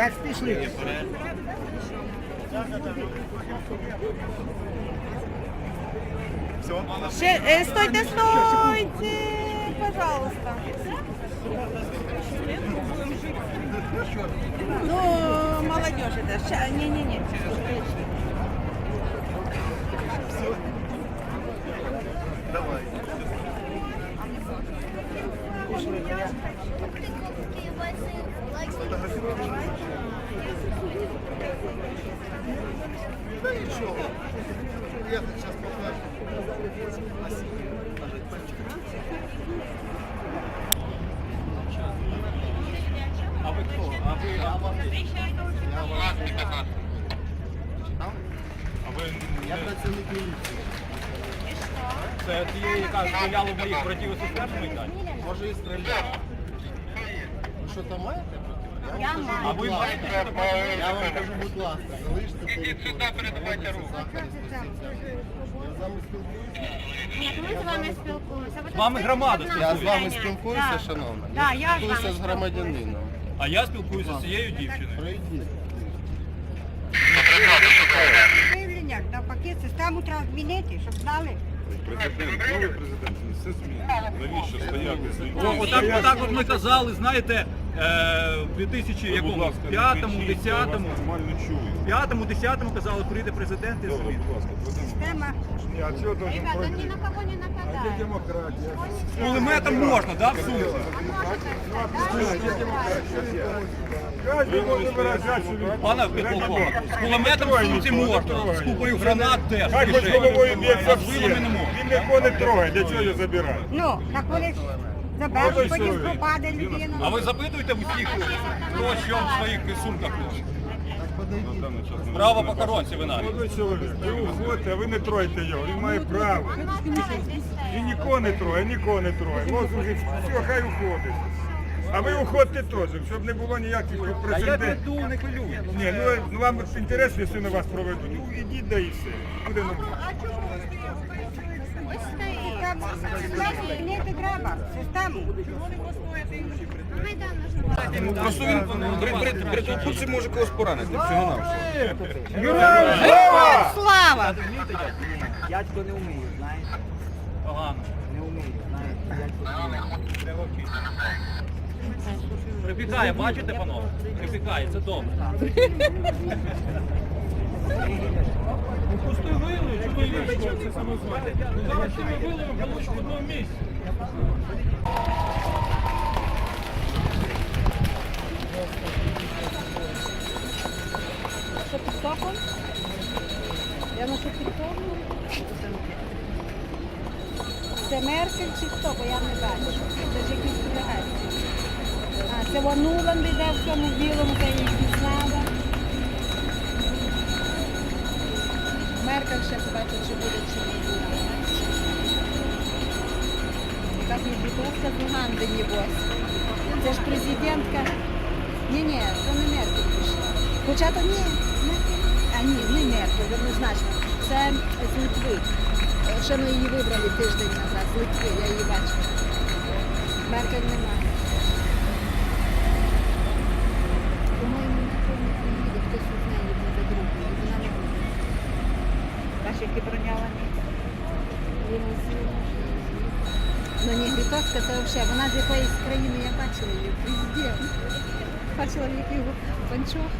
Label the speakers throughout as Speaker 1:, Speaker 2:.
Speaker 1: Так, пішли.
Speaker 2: Ще, е, стойте, стойте, пожалуйста. Ну, молодежь это. Ща, не-не-не.
Speaker 3: Я
Speaker 4: це ті, яка стріляла в моїх братів і сестер на Майдані?
Speaker 3: Може і стріляв. Ви що там маєте проти? Я вам кажу,
Speaker 4: А
Speaker 3: будь
Speaker 4: ви
Speaker 3: ласка.
Speaker 4: маєте що проти?
Speaker 3: Я вам кажу, будь ласка, залиште. Проводиться заходи з. Я з вами спілкуюся.
Speaker 5: Ні, ми з вами спілкуємося. Ви
Speaker 4: З вами
Speaker 5: тут
Speaker 4: громада
Speaker 3: Я з вами спілкуюся, шановна.
Speaker 5: Я з
Speaker 3: спілкуюся
Speaker 5: вами
Speaker 3: з громадянином.
Speaker 4: А я спілкуюся з цією дівчиною.
Speaker 3: Пройдіть.
Speaker 6: Виявлення, навпаки, систему треба змінити, щоб знали.
Speaker 7: Президент, новий президент, все змінив. Навіщо стояти з людьми?
Speaker 4: О, отак, отак от ми казали, знаєте, е, в
Speaker 7: Ви, будь
Speaker 4: 2005,
Speaker 7: ласка, не
Speaker 4: 10
Speaker 7: кричіть, я вас
Speaker 4: 10
Speaker 7: нормально чую.
Speaker 4: 5 10 казали, прийде президент і
Speaker 7: Добре, будь ласка, ведемо.
Speaker 6: Система
Speaker 5: Ребята, ні на кого не нападаємо.
Speaker 4: З кулеметом можна, да, в сумці? Пане підполковник, з кулеметом в сумці можна, з купою гранат теж.
Speaker 7: Хай хоч головою б'ється
Speaker 4: можна.
Speaker 7: Він нікого не трогає, для чого його забирає?
Speaker 6: Ну, так вони заберуть, потім пропаде людина.
Speaker 4: А ви запитуєте в усіх, хто що в своїх сумках носить? Право покоронці ви навіть.
Speaker 7: Молодий чоловік, ви уходите, а ви не тройте його, він має право. Він нікого не троє, нікого не троє. Лозунги, все, хай уходить. А ви уходьте теж, щоб не було ніяких
Speaker 4: А я
Speaker 7: прецедентів.
Speaker 4: піду, не хвилюйтесь.
Speaker 7: Ні, ну, ну вам інтересно, якщо на вас проведуть. Ну ідіть да і все. Буде нормально.
Speaker 5: Ось стоїть.
Speaker 6: Систему змінити треба, систему.
Speaker 5: Майдан нажимаємо.
Speaker 4: Просто він при, при, при толкуці може когось поранити, всього
Speaker 2: Слава!
Speaker 1: Дядько не вміє, знаєш.
Speaker 4: Погано.
Speaker 1: Не вміє, знаєш. Дядько
Speaker 4: Треба вчитися. Припікає, бачите, панове? Припікає, це добре. Ну пустой вилив, чого вилив, це самозване. Ну зараз ти вилив, получиш в одному місці.
Speaker 2: Що тіктоком? Я ношу тікток.
Speaker 6: Це Меркель чи хто, бо я не бачу. Це ж якісь делегації. Це Вануланд йде в цьому білому, це їх знала. Меркель ще побачу, чи буде, чи не буде. Якась небітовська з Уганди, небось. Це ж президентка. Ні-ні, то не Меркель пішла. Хоча то ні, А ні, не Меркель, однозначно. Це з Литви. Ще ми її вибрали тиждень назад з Литви, я її бачила. Меркель немає. По-моєму, ніхто не приїде, хтось із неї буде другий, і вона не буде.
Speaker 2: Наші які броньовані.
Speaker 6: Ну, Негритовська це взагалі, вона з якоїсь країни, я бачила її, президент. Бачила в яких панчохах.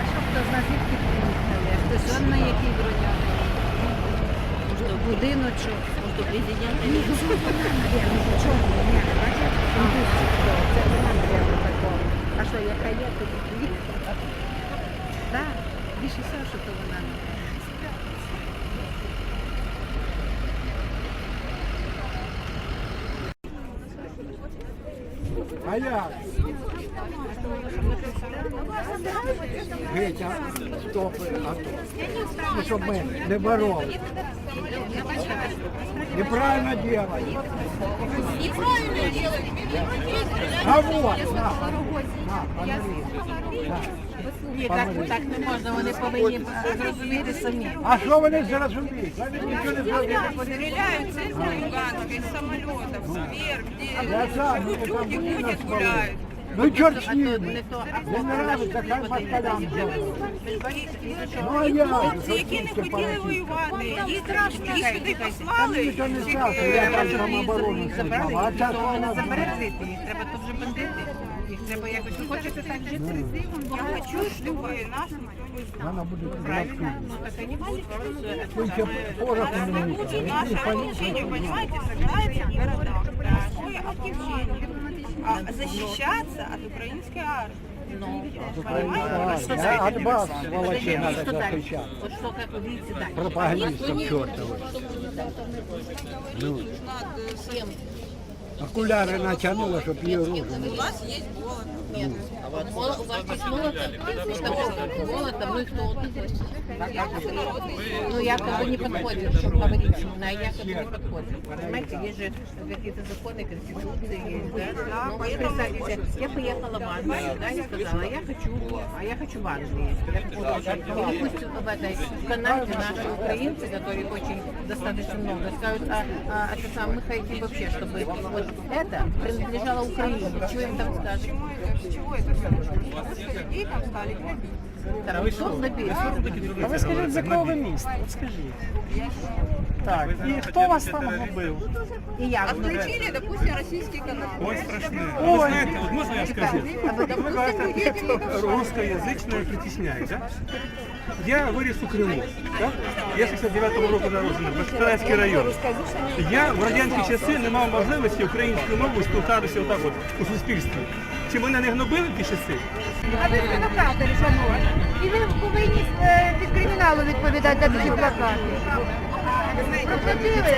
Speaker 6: А що хто з нас звідки приїхали? Хтось он на який броньований? Може, будиночок, може, президент. Ні, ну що вона, наверное, ну чого ні, бачиш, індустрія, це вона, наверное, такого. А що, яка є, то тут Так, більше всього, що то вона.
Speaker 1: А як? Витя, стопи, а то. Ну, щоб ми не боролися. Неправильно делаем.
Speaker 5: Неправильно делать.
Speaker 1: А вот, посмотри.
Speaker 5: Ні, так, так не можна, вони повинні зрозуміти самі.
Speaker 1: А що вони зрозуміють? Вони нічого не зрозуміють.
Speaker 2: Стреляются из Луганска, из самолетов,
Speaker 1: Я ну,
Speaker 2: люди ходят,
Speaker 1: нас
Speaker 2: гуляют.
Speaker 1: Ну чорт з
Speaker 5: А
Speaker 1: ними.
Speaker 5: не то,
Speaker 1: нравиться, хай москалям зробить. Ну
Speaker 2: Хлопці, які не хотіли воювати, їх, їх сюди послали.
Speaker 5: Їх забрали, не
Speaker 1: вона
Speaker 5: їх треба тут вже бандити. Їх треба якось, ви хочете так жити?
Speaker 2: Я хочу, чтобы нашим
Speaker 1: вона буде
Speaker 5: Правильно, ну так они будут
Speaker 1: Ну, ще пороху не вийде.
Speaker 2: наше ополчение, понимаете, собирается в городах. Такое ополчение. А защищаться от украинской армии.
Speaker 1: Я от вас, сволочи, надо
Speaker 5: Что дальше? Вот что, как вы видите дальше?
Speaker 1: Пропагандистам чертовы. Ну, окуляри натягнула, щоб її руку.
Speaker 2: У вас есть голод.
Speaker 5: Моло- У вас есть молотов? Молотов, ну и кто вот здесь? Ну, якобы не подходит, чтобы говорить, что на якобы не подходит. Понимаете, есть же какие-то законы, конституции, есть, да? Ну, вы представьте, я поехала в Англию, да, я сказала, я хочу, а я хочу в Англию. Я подумала, и пусть в этой в Канаде наши украинцы, которых очень достаточно много, скажут, а, а, это сам, мы хотим вообще, чтобы вот это принадлежало Украине. Чего им там скажут?
Speaker 2: С чего это все? Сколько людей там стали грабить?
Speaker 5: Тарантон наберет.
Speaker 4: А ви скажіть, з якого ви міста? От скажіть. Так, і хто вас там губив?
Speaker 5: И я
Speaker 2: Отключили, допустим, российский канал.
Speaker 4: Ой, страшне. Ви знаєте, от можна я скажу? Ви кажете, русскоязичною притісняють, так? Я виріс у Криму, так? Я 69-го року народжений, Башкирський район. Я в радянські часи не мав можливості українською мовою спілкуватися отак от у суспільстві. Чи мене не гнобили ті часи?
Speaker 8: А ви плакати, шановні. І ви повинні е, від криміналу відповідати за такі плакати. Проплатили?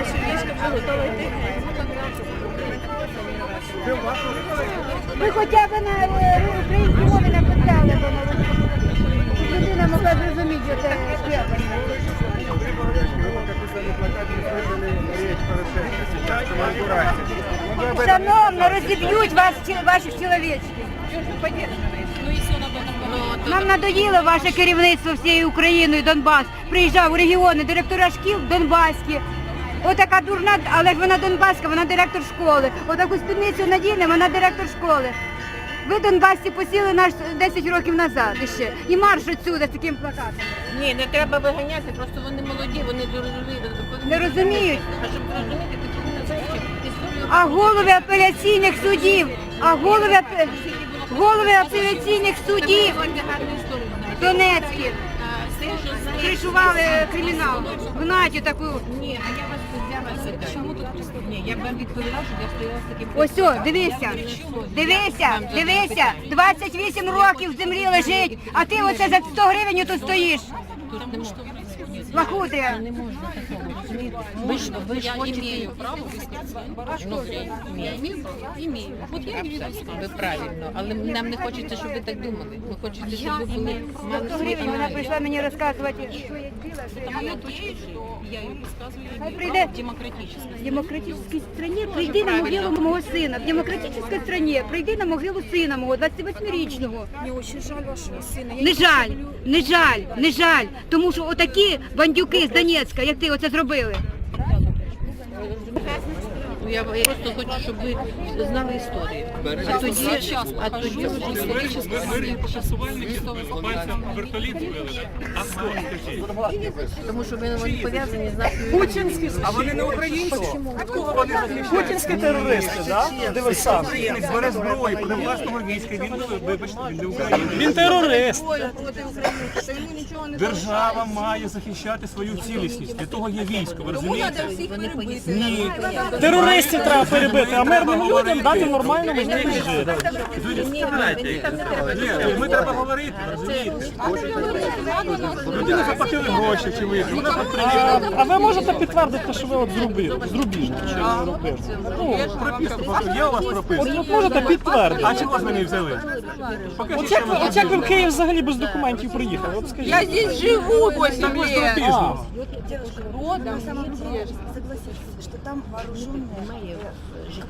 Speaker 8: Ви хоча б на е, українській мові написали, щоб людина могла зрозуміти, що це співання. Шановно, розіб'ють вас, ваших чоловічків. Нам надоїло ваше керівництво всією Україною, Донбас. Приїжджав у регіони, директора шкіл Донбаські. Отака дурна, але ж вона Донбаська, вона директор школи. Отаку спідницю надіне, вона директор школи. Ви Донбасці посіли наш 10 років назад іще. І марш отсюди з таким плакатом.
Speaker 5: Ні, не треба виганяти, просто вони молоді, вони не розуміють.
Speaker 8: Не розуміють.
Speaker 5: А щоб зрозуміти,
Speaker 8: А голови апеляційних судів, а голови, голови апеляційних судів. Донецькі
Speaker 5: що
Speaker 8: кришували кримінал. Знаєте таку.
Speaker 5: Ні, а я вас питаю. Чому тут Ні, я б вам відповіла, що я стояла з таким...
Speaker 8: Ось о, дивися, дивися, дивися, 28 років в землі лежить, а ти оце за 100 гривень тут стоїш.
Speaker 5: Тут не можна.
Speaker 8: Лахути.
Speaker 5: Не можна такого, розумієте? Ви ж, ви ж хочете... право Ну, я имею право? Имею. Вот я не Ви правильно, але нам не хочеться, щоб ви так думали. Ми хочете, щоб ви були мали
Speaker 8: 100
Speaker 5: свій
Speaker 8: гривень вона
Speaker 5: аналіз.
Speaker 8: прийшла мені розказувати, що я діла, що я
Speaker 5: Я
Speaker 8: діла.
Speaker 5: надеюсь, что я ее высказываю
Speaker 8: Хай прийде
Speaker 5: в демократической.
Speaker 8: в демократичній країні, прийди на могилу мого сина. В демократичній країні прийди на могилу сина мого, 28-річного.
Speaker 6: Мне очень жаль вашего сына.
Speaker 8: Не жаль, не жаль, не жаль, тому що отакі бандюки з Донецька, як ти оце зробили.
Speaker 5: Ну, Я, просто хочу, щоб ви знали історію. А тоді, а тоді
Speaker 4: Ми шасувальники пальцем вертоліт збили, а хто скажіть?
Speaker 5: тому що ви вони пов'язані з нашою
Speaker 4: Путінські, а вони не українці. Кого вони захищають? Путінські терористи, да? Диверсанти. Українець бере зброю проти власного війська, він, вибачте, він не українець. Він терорист. Держава має захищати свою цілісність. Для того є військо, ви розумієте?
Speaker 5: вони поїздили.
Speaker 9: Терористів треба перебити, а мирним людям дати нормально можливість жити.
Speaker 5: Ні, мені там не треба.
Speaker 4: Ні, ми треба говорити, розумієте? Людина заплатили гроші, чи ви?
Speaker 9: А, а ви можете підтвердити, що ви от зробили? Зробили, чи не робили? Ну,
Speaker 4: прописку, є у вас прописка?
Speaker 9: от можете підтвердити.
Speaker 4: А чого з мене взяли? Покажіть,
Speaker 9: От як, ви, от як ви в Київ взагалі без документів приїхали? От скажіть.
Speaker 2: Я здесь живу 8 лет.
Speaker 4: прописку.
Speaker 10: Девушка, родом. Самом деле, согласитесь, что там вооруженная
Speaker 5: немає в житті.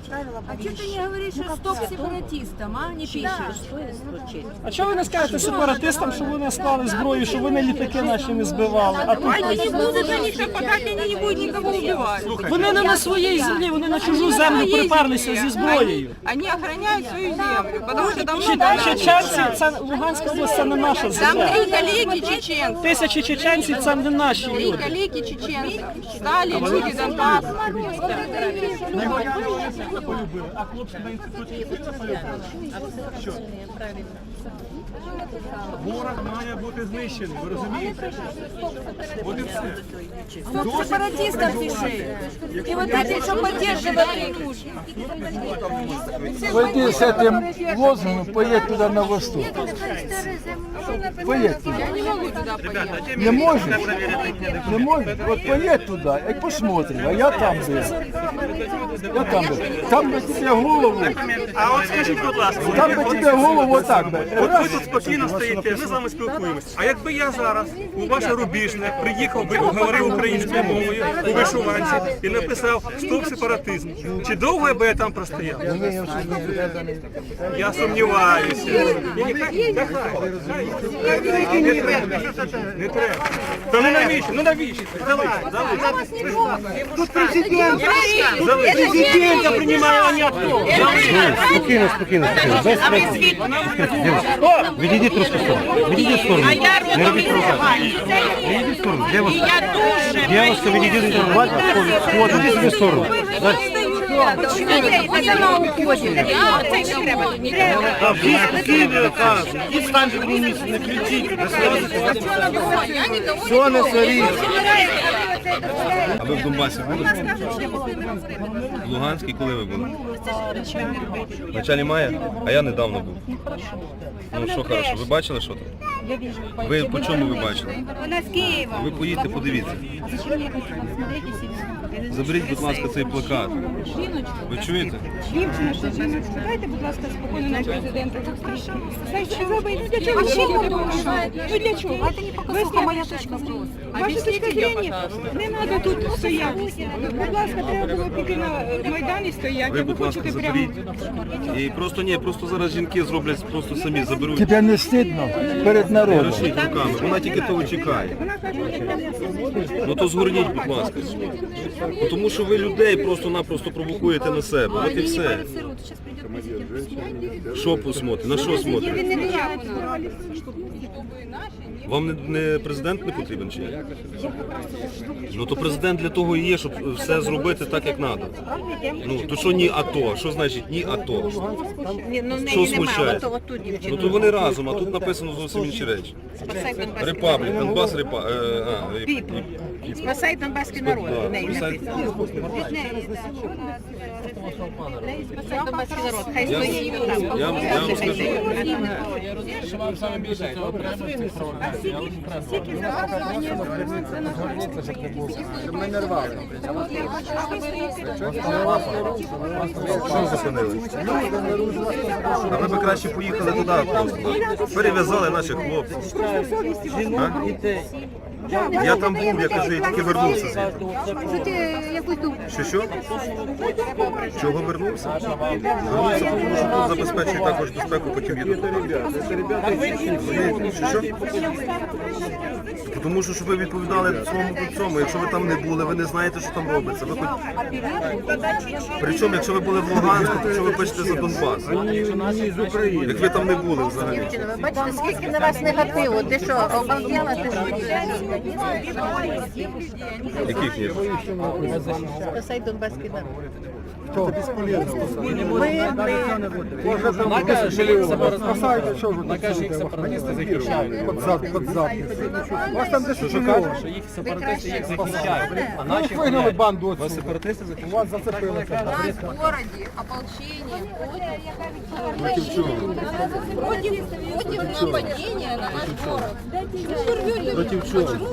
Speaker 6: А что ты не говоришь, что стоп сепаратистам, а? Не пишешь.
Speaker 9: А чого ви не скажете сепаратистам, що вони склали зброю, що вони літаки наші не збивали? А тут
Speaker 2: Они не будут они что, пока они не будут никого убивать.
Speaker 9: вони не на своїй землі, вони на чужу землю приперлися зі зброєю.
Speaker 2: Они охраняют свою землю, потому что давно
Speaker 9: Че- Чеченці, це Луганська область, це не наша
Speaker 2: там
Speaker 9: земля.
Speaker 2: три коллеги чеченцы.
Speaker 9: Тисячі чеченців це не наші
Speaker 2: Три
Speaker 9: люди.
Speaker 2: коллеги чеченцы. Стали люди Донбасса.
Speaker 9: А хлопці на інституті полюбили? Що? Ворог має бути знищений, ви розумієте? От і все.
Speaker 6: Стоп сепаратистам пиши. И вот эти, что поддерживали.
Speaker 1: Пойди с этим лозунгом, поедь туда на восток. Поедь туда. Не можешь? Не можешь? Вот поедь туда и посмотрим. А я там был. Я там был. Там бы тебе голову,
Speaker 4: А от скажіть, будь ласка,
Speaker 1: там бы тебе голову вот так бы.
Speaker 4: От ви тут спокійно стоїте, ми з вами спілкуємось. А якби я зараз у ваше рубіжне приїхав би, говорив українською мовою у вишиванці і написав стоп сепаратизм, чи довго би я там простояв? Я сумніваюся. Ні, хай- та хай, хай. Не треба, не треба. Та ну навіщо? Ну навіщо? Залиш, залиш. Тут президент. Залиш. Президента приймає, а не хто.
Speaker 3: Спокійно, спокійно, спокійно. Без стресу. Відійдіть трошки в сторону. Відійдіть в сторону. Не робіть провокації. Відійдіть в сторону. Де вас? Дівчинка, відійдіть в сторону. Валька, сходите собі в сторону. Так, всі спокійно, так. І станьте в місці, не кричіть. Все не соріть.
Speaker 10: А ви в Донбасі були? В Луганській коли ви були? В началі мая? А я недавно був. Ну що хорошо, ви бачили що там? Ви по чому ви бачили?
Speaker 8: Вона з Києва.
Speaker 10: Ви поїдьте, подивіться. Заберіть, будь ласка, цей плакат. Ви чуєте?
Speaker 8: Дівчина, жіночку, дайте, будь ласка, спокійно на президента зустрічі. Знаєте, що зробити? Для чого? Ну для чого? Висловити моя точка зору. Ваша точка зрення? Не треба тут стояти. Будь ласка, треба було піти на Майдан і стояти.
Speaker 10: Ви,
Speaker 8: а Ви
Speaker 10: будь ласка,
Speaker 8: хочете прямо...
Speaker 10: заберіть. І просто ні, просто зараз жінки зроблять, просто самі заберуть.
Speaker 1: Тебе не стидно перед народом?
Speaker 10: рушіть руками, вона тільки того чекає. Ну то згорніть, будь ласка. Ну, Тому що ви людей просто-напросто провокуєте на себе. От і все. Що посмотрите? На що смотрите? Вам не, не президент не потрібен чи як? Ну то президент для того і є, щоб все зробити так, як треба. Ну то що ні АТО? Що значить ні АТО? Що смущає? Ну то вони разом, а тут написано зовсім інші речі. Репаблік, Донбас Репа... е, а, і- і- і-
Speaker 2: Спасай донбасский
Speaker 10: Да,
Speaker 2: народ. в неї
Speaker 10: спасай-
Speaker 2: донбасский народ. Хай стоїть там.
Speaker 10: Я, вам- я вам скажу.
Speaker 1: Щоб ми не рвали.
Speaker 10: Що зупинили? А ви б краще поїхали туди просто. Перев'язали наших хлопців. Я там був, я кажу, я тільки вернувся звідти.
Speaker 8: Що ти якусь думку?
Speaker 10: Що що? Чого вернувся? Вернувся, тому що тут забезпечують також безпеку, потім їду. Що що? Тому що щоб ви відповідали своєму цьому, якщо ви там не були, ви не знаєте, що там робиться. Ви хоч... Причому, якщо ви були в Луганську, то що ви пишете за Донбас? Як ви там не були взагалі?
Speaker 5: Ви бачите, скільки на вас негативу? Ти що, обалдела? Ти що?
Speaker 10: Яких ні?
Speaker 5: Спасай донбаський народ.
Speaker 1: Накажи сепаратисти захищають. Зад, зад. Вас там десь що
Speaker 11: що їх сепаратисти їх захищають, а
Speaker 1: Ну,
Speaker 11: наші
Speaker 1: вигнали банду отсюда.
Speaker 11: сепаратисти
Speaker 1: У вас зацепилися.
Speaker 6: в городе ополчение
Speaker 10: Проти
Speaker 6: против, против нападения на наш город.
Speaker 10: Проти чого?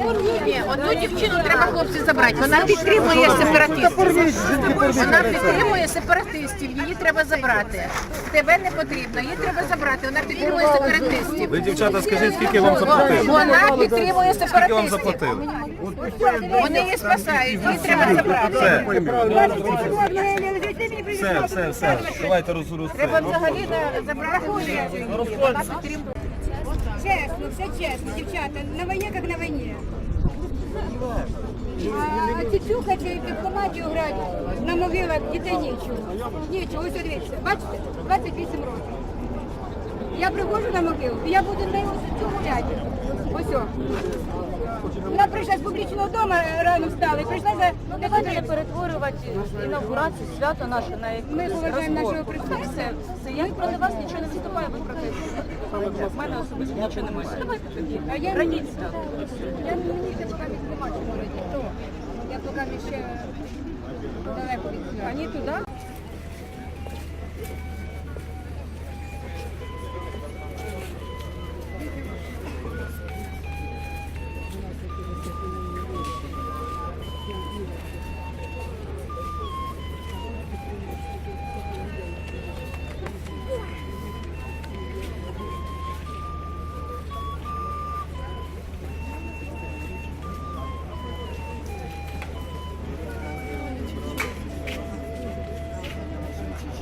Speaker 5: Ні, одну дівчину треба хлопці забрати. Вона підтримує сепаратистів. Вона підтримує сепаратистів. Її треба забрати. Тебе не потрібно, її треба забрати. Вона підтримує сепаратистів.
Speaker 10: Ви, дівчата, скажіть, скільки вам заплатили?
Speaker 5: Вона підтримує
Speaker 10: Скільки вам
Speaker 5: сепаратистів.
Speaker 10: заплатили?
Speaker 5: Вони її спасають, її треба забрати.
Speaker 10: Все, все, все. Давайте розрус.
Speaker 5: Треба взагалі забрати. Вона підтримує.
Speaker 8: Честно, все честно, девчата. На войне как на войне. А тітюхати і дипломатію грати на могилах дітей нічого. Нічого, ось дивіться. Бачите, 28 років. Я приходжу на могилу, і я буду на цю гуляти. Ось. Вона прийшла з публічного дому, рано встала, і прийшла за
Speaker 6: Давайте не перетворювати інаугурацію, свято наше на якусь
Speaker 8: Ми поважаємо нашого.
Speaker 6: Все, все. Я проти вас нічого не виступаю, ви проти. В мене особисто нічого немає. Давайте тоді.
Speaker 8: А я
Speaker 6: Радіть свято.
Speaker 8: Я мені ще поки не бачу. Я поки ще далеко від цього. Ані туди.